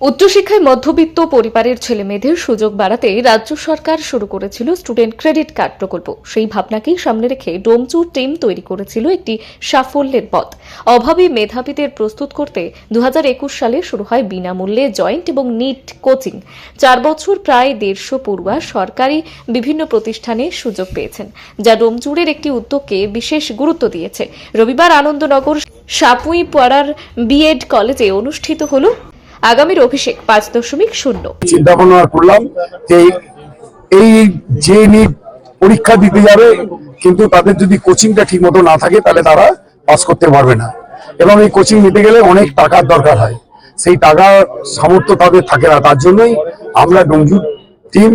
উচ্চশিক্ষায় মধ্যবিত্ত পরিবারের ছেলে মেয়েদের সুযোগ বাড়াতে রাজ্য সরকার শুরু করেছিল স্টুডেন্ট ক্রেডিট কার্ড প্রকল্প। সেই ভাবনাকেই সামনে রেখে ডোমচুর টিম তৈরি করেছিল একটি সাফল্যের পথ। অভাবী মেধাবীদের প্রস্তুত করতে দু হাজার একুশ সালে শুরু হয় বিনামূল্যে জয়েন্ট এবং নিট কোচিং। চার বছর প্রায় দেড়শো পড়ুয়া সরকারি বিভিন্ন প্রতিষ্ঠানে সুযোগ পেয়েছেন, যা ডোমচুরের একটি উদ্যোগকে বিশেষ গুরুত্ব দিয়েছে। রবিবার আনন্দনগর সাপুই পাড়ার বিএড কলেজে অনুষ্ঠিত হল আগামীর অভিষেক পাঁচ দশমিক শূন্য। চিন্তা ভাবনা করলাম যে এই যে পরীক্ষা দিতে যাবে, কিন্তু তাদের যদি কোচিংটা ঠিক মতো না থাকে, তাহলে তারা পাস করতে পারবে না। এবং এই কোচিং নিতে গেলে অনেক টাকার দরকার হয়। সেই টাকার সামর্থ্য তাদের থাকে না, তার জন্যই আমরা ডোমজুর টিম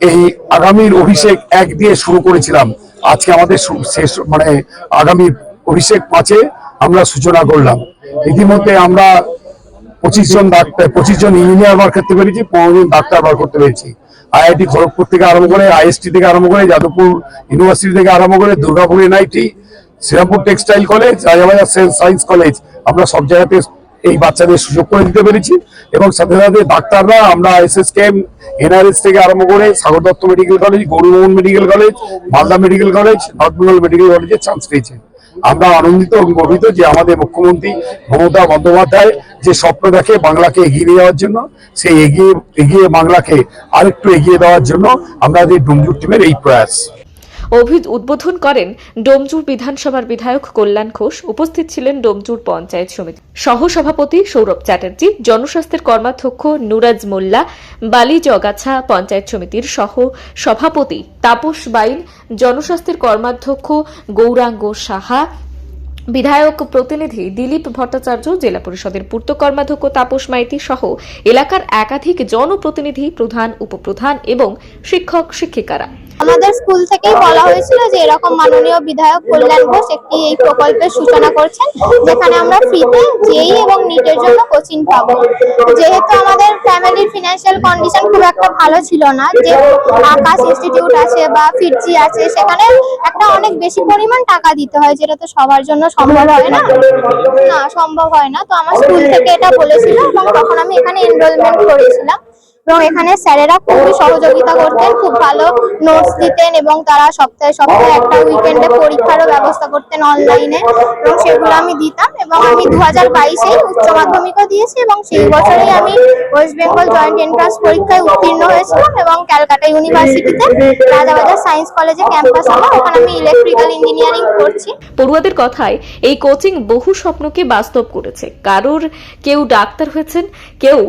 এই আগামীর অভিষেক এক দিয়ে শুরু করেছিলাম। আজকে আমাদের শেষ মানে আগামী অভিষেক পাঁচে আমরা সূচনা করলাম। ইতিমধ্যে আমরা পঁচিশ জন ডাক্তার পঁচিশ জন ইঞ্জিনিয়ার বার করতে পেরেছি, পনেরো জন ডাক্তার বার করতে পেরেছি। আইআইটি খড়গপুর থেকে আরম্ভ করে আইএসটি থেকে আরম্ভ করে যাদবপুর ইউনিভার্সিটি থেকে আরম্ভ করে Durgapur NIT Shrirampur textile college Rajabazar science college আমরা সব জায়গাতে এই বাচ্চাদের সুযোগ করে দিতে পেরেছি। এবং সাথে সাথে ডাক্তাররা, আমরা এস এস কেম এনআরএস থেকে আরম্ভ করে Sagar Dutta medical college, Gourmohan medical college, Malda medical college, north Bengal medical কলেজে চান্স পেয়েছে। আমরা আনন্দিত এবং গর্বিত যে আমাদের মুখ্যমন্ত্রী মমতা বন্দ্যোপাধ্যায় যে স্বপ্ন দেখে বাংলাকে এগিয়ে নিয়ে যাওয়ার জন্য, সেই এগিয়ে এগিয়ে বাংলাকে আরেকটু এগিয়ে দেওয়ার জন্য আমাদের ডুমজুর টিমের এই প্রয়াস। উদ্বোধন করেন ডোমজুর বিধানসভার বিধায়ক কল্যাণ ঘোষ। উপস্থিত ছিলেন ডোমজুর পঞ্চায়েত সমিতি সহ সভাপতি সৌরভ চ্যাটার্জি, জনস্বাস্থ্যের কর্মাধ্যক্ষ নুরাজ মোল্লা বালি জগাছা পঞ্চায়েত সমিতির সহ সভাপতি তাপস বাইন, জনস্বাস্থ্যের কর্মাধ্যক্ষ গৌরাঙ্গ সাহা, বিধায়ক প্রতিনিধি দিলীপ ভট্টাচার্য, জেলা পরিষদের পূর্ত কর্মাধ্যক্ষ তাপস মাইতি সহ এলাকার একাধিক জনপ্রতিনিধি প্রধান, উপপ্রধান এবং শিক্ষক শিক্ষিকারা আমাদের স্কুল থেকেই বলা হয়েছিল যে এরকম মাননীয় বিধায়ক কল্যাণ ঘোষ একটি এই প্রকল্পের সূচনা করছেন, যেখানে আমরা ফ্রিতে জেই এবং নিটের জন্য কোচিং পাবো। যেহেতু আমাদের ফ্যামিলির ফিনান্সিয়াল কন্ডিশন খুব একটা ভালো ছিল না, যে আকাশ ইনস্টিটিউট আছে বা ফিরজি আছে, সেখানে একটা অনেক বেশি পরিমাণ টাকা দিতে হয়, যেটা তো সবার জন্য সম্ভব হয় না। না, সম্ভব হয় না। তো আমার স্কুল থেকে এটা বলেছিল এবং তখন আমি এখানে এনরোলমেন্ট করেছিলাম। এবং এখানে স্যারেরা খুবই সহযোগিতা করতেন খুব ভালো নোটস দিতেন এবং তারা সপ্তাহে সপ্তাহে একটা উইকেন্ডে পরীক্ষারও ব্যবস্থা করতেন অনলাইনে এবং সেগুলো আমি দিতাম এবং আমি দু হাজার বাইশেই উচ্চ মাধ্যমিকও দিয়েছি এবং সেই বছরেই আমি ওয়েস্ট বেঙ্গল জয়েন্ট এন্ট্রান্স পরীক্ষায় উত্তীর্ণ হয়েছিলাম এবং ক্যালকাটা ইউনিভার্সিটিতে রাজাবাজার সায়েন্স কলেজে ক্যাম্পাস আমার ওখানে আমি ইলেকট্রিক্যাল ইঞ্জিনিয়ারিং করছি পড়ুয়াদের কথায় এই কোচিং বহু স্বপ্নকে বাস্তব করেছে কারোর কেউ ডাক্তার হয়েছেন কেউ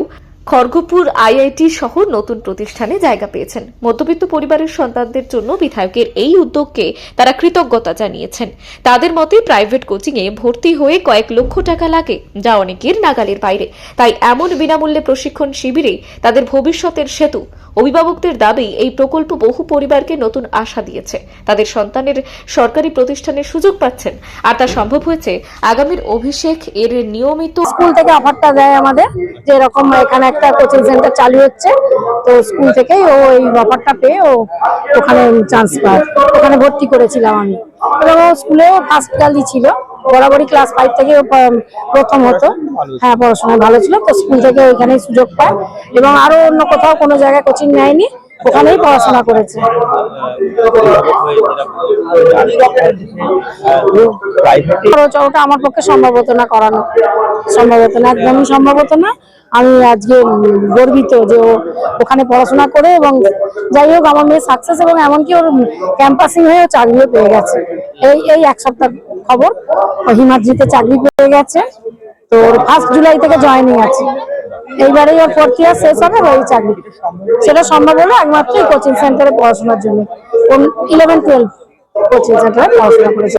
খড়গপুর আইআইটি সহ নতুন প্রতিষ্ঠানে জায়গা পেয়েছেন। মধ্যবিত্ত পরিবারের সন্তানদের জন্য বিধায়কের এই উদ্যোগকে তারা কৃতজ্ঞতা জানিয়েছেন। তাদের মতে প্রাইভেট কোচিংয়ে ভর্তি হয়ে কয়েক লক্ষ টাকা লাগে, যা অনেকের নাগালের বাইরে। তাই এমন বিনামূল্যে প্রশিক্ষণ শিবিরে তাদের ভবিষ্যতের সেতু। অভিভাবকদের দাবি, এই প্রকল্প বহু পরিবারকে নতুন আশা দিয়েছে। তাদের সন্তানের সরকারি প্রতিষ্ঠানের সুযোগ পাচ্ছেন। আর তা সম্ভব হয়েছে আগামীর অভিষেক এর নিয়মিত স্কুল থেকে অফারটা দেয় আমাদের যে এরকম এখানে একটা কোচিং সেন্টার চালু হচ্ছে। তো স্কুল থেকেই ও এই অফারটা পেয়ে ও ওখানে চান্স পায় ওখানে ভর্তি করেছিলাম আমি। এবং ও স্কুলেও ফার্স্ট গার্লই ছিল। বরাবরই ক্লাস ফাইভ থেকে প্রথম হতো। হ্যাঁ পড়াশোনা ভালো ছিল। তো স্কুল থেকে ওইখানেই সুযোগ পায়। এবং আরও অন্য কোথাও কোনো জায়গায় কোচিং নেয়নি। ওখানেই পড়াশোনা করেছে। খরচ ওটা আমার পক্ষে সম্ভব হতো না করানো। সম্ভব হতো না, একদমই সম্ভব হতো না। আমি আজকে গর্বিত যে ও ওখানে পড়াশোনা করে এবং যাই হোক আমার মেয়ে সাকসেস এবং এমনকি ওর ক্যাম্পাসিং হয়ে চাকরিও পেয়ে গেছে। এই এই এক সপ্তাহ খবর। হিমাদ্রিতে চাকরি পেয়ে গেছে। তো ওর ফার্স্ট জুলাই থেকে জয়েনিং আছে। এইবারেই ওর ইয়ার শেষ হবে ওই চাকরি। সেটা সম্ভব হলো একমাত্র কোচিং সেন্টারে পড়াশোনার জন্য। ইলেভেন টুয়েলভ কোচিং সেন্টারে পড়াশোনা করেছে।